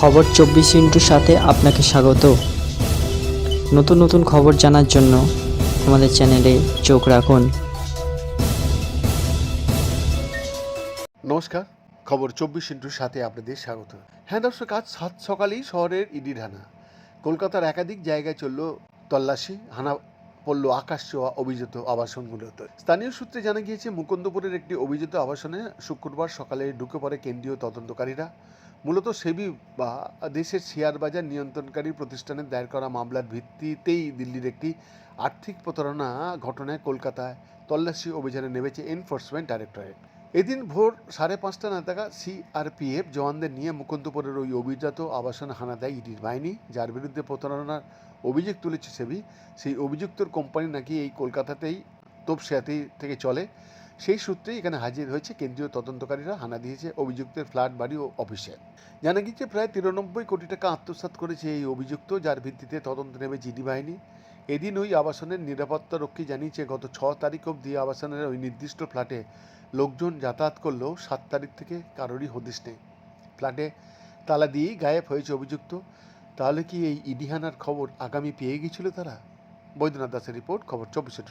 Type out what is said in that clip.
খবর চব্বিশ ইন্টুর সাথে আপনাকে স্বাগত। নতুন নতুন খবর জানার জন্য আমাদের চ্যানেলে চোখ রাখুন। নমস্কার, খবর চব্বিশ ইন্টুর সাথে আপনাদের স্বাগত। হ্যাঁ দর্শক, আজ সাত সকালেই শহরের ইডির হানা কলকাতার একাধিক জায়গায় চলল তল্লাশি, হানা পড়ল আকাশ ছোঁয়া অভিজাত আবাসনগুলোতে। স্থানীয় সূত্রে জানা গিয়েছে, মুকুন্দপুরের একটি অভিজাত আবাসনে শুক্রবার সকালে ঢুকে পড়ে কেন্দ্রীয় তদন্তকারীরা। মূলত সেবি বা দেশের শেয়ার বাজার নিয়ন্ত্রণকারী প্রতিষ্ঠানের দায়ের করা মামলার ভিত্তিতেই দিল্লির একটি আর্থিক প্রতারণা ঘটনায় কলকাতায় তল্লাশি অভিযানে নেমেছে এনফোর্সমেন্ট ডাইরেক্টরেট। এদিন ভোর সাড়ে পাঁচটা নাগাদ সিআরপিএফ জওয়ানদের নিয়ে মুকুন্দপুরের ওই অভিজাত আবাসন হানা দেয় ইডির বাহিনী, যার বিরুদ্ধে প্রতারণার অভিযোগ তুলেছে সেবি। সেই অভিযুক্তর কোম্পানি নাকি এই কলকাতাতেই তোপসিয়াতি থেকে চলে। সেই সূত্রেই এখানে হাজির হয়েছে কেন্দ্রীয় তদন্তকারীরা। হানা দিয়েছে অভিযুক্তের ফ্ল্যাট, বাড়ি ও অফিসে। জানা গিয়েছে, প্রায় তিরানব্বই কোটি টাকা আত্মসাৎ করেছে এই অভিযুক্ত, যার ভিত্তিতে তদন্ত নেবে জিডি বাহিনী। এদিন ওই আবাসনের নিরাপত্তা রক্ষী জানিয়েছে, গত ছ তারিখ অবধি আবাসনের ওই নির্দিষ্ট ফ্ল্যাটে লোকজন যাতায়াত করলেও সাত তারিখ থেকে কারোরই হদিশ নেই। ফ্ল্যাটে তালা দিয়েই গায়েব হয়েছে অভিযুক্ত। তাহলে কি এই ইডিহানার খবর আগামী পেয়ে গিয়েছিল তারা? বৈদ্যনাথ দাসের রিপোর্ট, খবর চব্বিশে